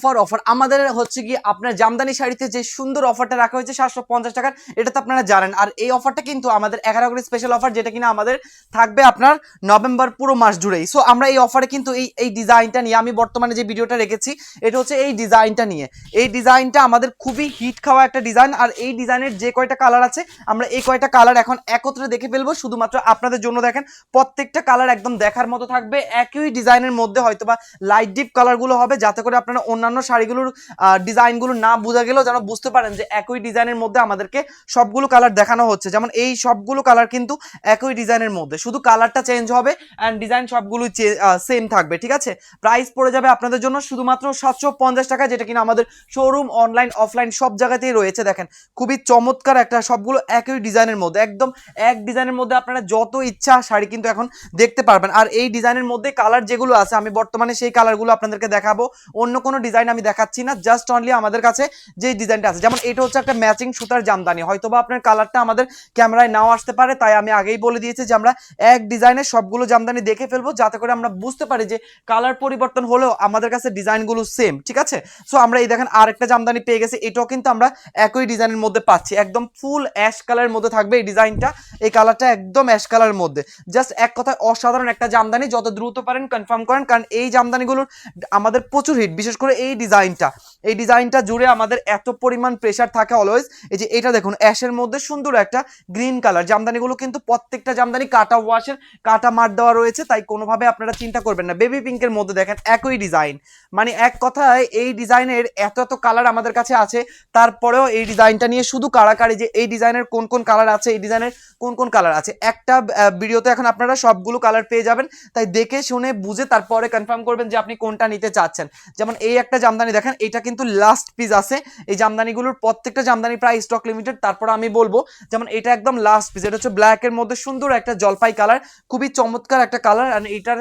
Offer offer. আমাদের হচ্ছে কি আপনার জামদানি শাড়িতে যে সুন্দর অফারটা রাখা হয়েছে সাতশো পঞ্চাশ টাকার, এটা তো আপনারা জানেন। আর এই অফারটা কিন্তু আমাদের এগারো করে স্পেশাল অফার যেটা কিনা আমাদের থাকবে আপনার নভেম্বর পুরো মাস জুড়েই। সো আমরা এই অফারে কিন্তু এই এই ডিজাইনটা নিয়ে, আমি বর্তমানে যে ভিডিওটা রেখেছি, এটা হচ্ছে এই ডিজাইনটা নিয়ে। এই ডিজাইনটা আমাদের খুবই হিট খাওয়া একটা ডিজাইন আর এই ডিজাইনের যে কয়টা কালার আছে, আমরা এই কয়টা কালার এখন একত্রে দেখে ফেলব। শুধুমাত্র আপনাদের জন্য দেখেন, প্রত্যেকটা কালার একদম দেখার মতো থাকবে। একই ডিজাইনের মধ্যে হয়তো বা লাইট ডিপ কালারগুলো হবে, যাতে করে আপনারা অন্যান্য শাড়িগুলোর ডিজাইনগুলো না বোঝা গেলেও যেন বুঝতে পারেন যে একই ডিজাইনের মধ্যে আমাদেরকে সবগুলো কালার দেখানো হচ্ছে। যেমন এই সবগুলো কালার কিন্তু একই ডিজাইনের মধ্যে। শুধু কালারটা চেঞ্জ হবে অ্যান্ড ডিজাইন সবগুলো সেম থাকবে, ঠিক আছে? প্রাইস পড়ে যাবে আপনাদের জন্য শুধুমাত্র সাতশো পঞ্চাশ টাকা, যেটা কিনা আমাদের শোরুম অনলাইন অফলাইন সব জায়গাতেই রয়েছে, দেখেন। খুবই চমৎকার একটা সবগুলো একই ডিজাইনের মধ্যে, একদম এক ডিজাইনের মধ্যে আপনারা যত ইচ্ছা শাড়ি কিন্তু এখন দেখতে পারবেন। আর এই ডিজাইনের মধ্যে কালার যেগুলো আছে, আমি বর্তমানে সেই কালারগুলো আপনাদেরকে দেখাবো। অন্য কোনো ডিজাইন আমি দেখাচ্ছি না জাস্ট অনলি আমাদের কাছে যে ডিজাইনটা আছে। যেমন এটা হচ্ছে একটা ম্যাচিং সুতার জামদানি। হয়তো বা আপনার কালারটা আমাদের ক্যামেরায় নাও আসতে পারে, তাই আমি আগেই বলে দিয়েছি যে আমরা এক ডিজাইনের সবগুলো জামদানি দেখে ফেলব, যাতে করে আমরা বুঝতে পারি যে কালার পরিবর্তন হলেও আমাদের কাছে ডিজাইনগুলো সেম ঠিক আছে? সো আমরা এই দেখেন আরেকটা জামদানি পেয়ে গেছি, এটাও কিন্তু আমরা একই ডিজাইনের মধ্যে পাচ্ছি। একদম ফুল অ্যাশ কালারের মধ্যে থাকবে এই ডিজাইনটা এই কালারটা একদম অ্যাশ কালারের মধ্যে। জাস্ট এক কথায় অসাধারণ একটা জামদানি, যত দ্রুত পারেন কনফার্ম করেন, কারণ এই জামদানিগুলোর আমাদের প্রচুর হিট বিশেষ করে এই ডিজাইনটা। এই ডিজাইনটা জুড়ে আমাদের এত পরিমাণ প্রেশার থাকে অলওয়েজ এই যে এটা দেখুন, অ্যাশের মধ্যে সুন্দর একটা গ্রিন কালার জামদানিগুলো কিন্তু প্রত্যেকটা জামদানি কাটা ওয়াশের কাটা মার দেওয়া রয়েছে, তাই কোনোভাবে আপনারা চিন্তা করবেন না। বেবি পিঙ্কের মধ্যে দেখেন, একই ডিজাইন মানে এক কথায় এই ডিজাইনের এত এত কালার আমাদের কাছে আছে, তারপরেও এই ডিজাইনটা নিয়ে শুধু কারাকারি যে এই ডিজাইনের কোন কোন কালার আছে, এই ডিজাইনের কোন কোন কালার আছে। একটা ভিডিওতে এখন আপনারা সবগুলো কালার পেয়ে যাবেন। তাই দেখে, শুনে, বুঝে, তারপরে কনফার্ম করবেন যে আপনি কোনটা নিতে চাচ্ছেন। যেমন এই একটা জামদানি দেখেন, এটা কিন্তু লাস্ট পিস আছে। এই জামদানিগুলোর প্রত্যেকটা জামদানি প্রায় স্টক লিমিটেড তারপর আমি বলব, যেমন এটা একদম লাস্ট পিস এটা হচ্ছে ব্ল্যাক এর মধ্যে সুন্দর একটা জলপাই কালার খুবই চমৎকার একটা কালার আর এটার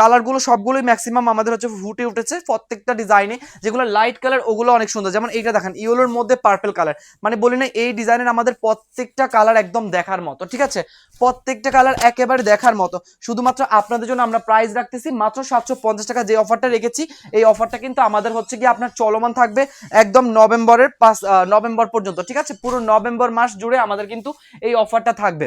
কালারগুলো সবগুলোই ম্যাক্সিমাম আমাদের হচ্ছে ফুটে উঠেছে প্রত্যেকটা ডিজাইনে যেগুলো লাইট কালার ওগুলো অনেক সুন্দর। যেমন এইটা দেখেন ইয়েলোর মধ্যে পার্পল কালার মানে বলি না এই ডিজাইনের আমাদের প্রত্যেকটা কালার একদম দেখার মতো, ঠিক আছে? প্রত্যেকটা কালার একেবারে দেখার মতো। শুধুমাত্র আপনাদের জন্য আমরা প্রাইস রাখতেছি, মাত্র সাতশো পঞ্চাশ টাকা যে অফারটা রেখেছি, এই অফারটা কিন্তু আমাদের হচ্ছে কি আপনার চলমান থাকবে একদম নভেম্বরের পাঁচ নভেম্বর পর্যন্ত, ঠিক আছে? পুরো নভেম্বর মাস জুড়ে আমাদের কিন্তু এই অফারটা থাকবে।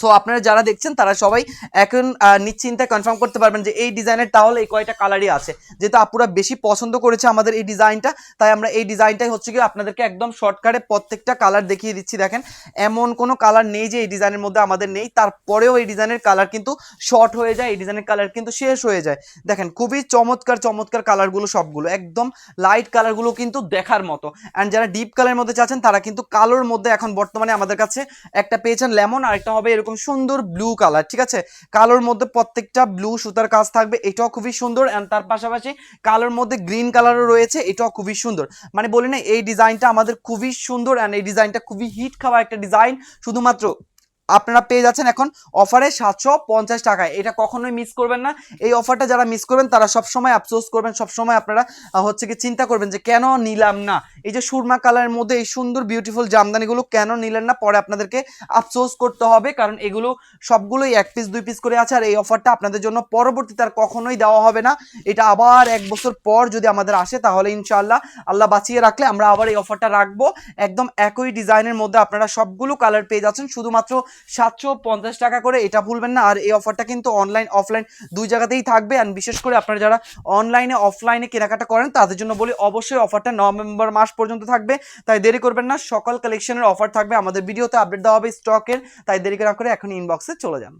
সো আপনারা যারা দেখছেন তারা সবাই এখন আহ, নিশ্চিন্তায় কনফার্ম করতে পারবেন যে এই ডিজাইনের তাহলে এই কয়টা কালারই আছে। যেহেতু আপুরা বেশি পছন্দ করেছে আমাদের এই ডিজাইনটা তাই আমরা এই ডিজাইনটাই হচ্ছে কি আপনাদেরকে একদম শর্টকাটে প্রত্যেকটা কালার দেখিয়ে দিচ্ছি। দেখেন এমন কোনো কালার নেই যে এই ডিজাইনের মধ্যে আমাদের নেই। তারপরেও এই ডিজাইনের কালার কিন্তু শর্ট হয়ে যায় এই ডিজাইনের কালার কিন্তু শেষ হয়ে যায়। দেখেন খুবই চমৎকার চমৎকার কালারগুলো সবগুলো। একদম লাইট কালারগুলো কিন্তু দেখার মতো। অ্যান্ড যারা ডিপ কালারের মধ্যে চাচ্ছেন তারা কিন্তু কালোর মধ্যে এখন বর্তমানে আমাদের কাছে একটা পেয়েছেন লেমন আর একটা হবে এরকম সুন্দর ব্লু কালার ঠিক আছে? কালোর মধ্যে প্রত্যেকটা ব্লু সুতার কাজ থাকবে, এটাও খুবই সুন্দর অ্যান্ড তার পাশাপাশি কালোর মধ্যে গ্রিন কালারও রয়েছে, এটাও খুবই সুন্দর। মানে বলি না, এই ডিজাইনটা আমাদের খুবই সুন্দর অ্যান্ড এই ডিজাইনটা খুবই হিট খাওয়া একটা ডিজাইন শুধুমাত্র আপনারা পেয়ে যাচ্ছেন এখন অফারে সাতশো পঞ্চাশ টাকায় এটা কখনোই মিস করবেন না। এই অফারটা যারা মিস করবেন, তারা সবসময় আফসোস করবেন, সবসময় আপনারা হচ্ছে কি চিন্তা করবেন যে কেন নিলাম না? এই যে সুরমা কালারের মধ্যে এই সুন্দর বিউটিফুল জামদানিগুলো কেন নিলেন না? পরে আপনাদেরকে আফসোস করতে হবে, কারণ এগুলো সবগুলোই এক পিস দুই পিস করে আছে, আর এই অফারটা আপনাদের জন্য পরবর্তীতে আর কখনোই দেওয়া হবে না। এটা আবার এক বছর পর যদি আমাদের আসে, তাহলে ইনশাআল্লাহ আল্লাহ বাঁচিয়ে রাখলে আমরা আবার এই অফারটা রাখব। একদম একই ডিজাইনের মধ্যে আপনারা সবগুলো কালার পেয়ে যাচ্ছেন। শুধুমাত্র সাতশো পঞ্চাশ টাকা করে, এটা ভুলবেন না। আর এই অফারটা কিন্তু অনলাইন অফলাইন দুই জায়গাতেই থাকবে। অ্যান্ড বিশেষ করে আপনারা যারা অনলাইনে অফলাইনে কেনাকাটা করেন, তাদের জন্য বলি অবশ্যই অফারটা নভেম্বর মাস পর্যন্ত থাকবে। তাই দেরি করবেন না, সকল কালেকশনের অফার থাকবে। আমাদের ভিডিওতে আপডেট দেওয়া হবে স্টকের তাই দেরি না করে এখন ইনবক্সে চলে যান।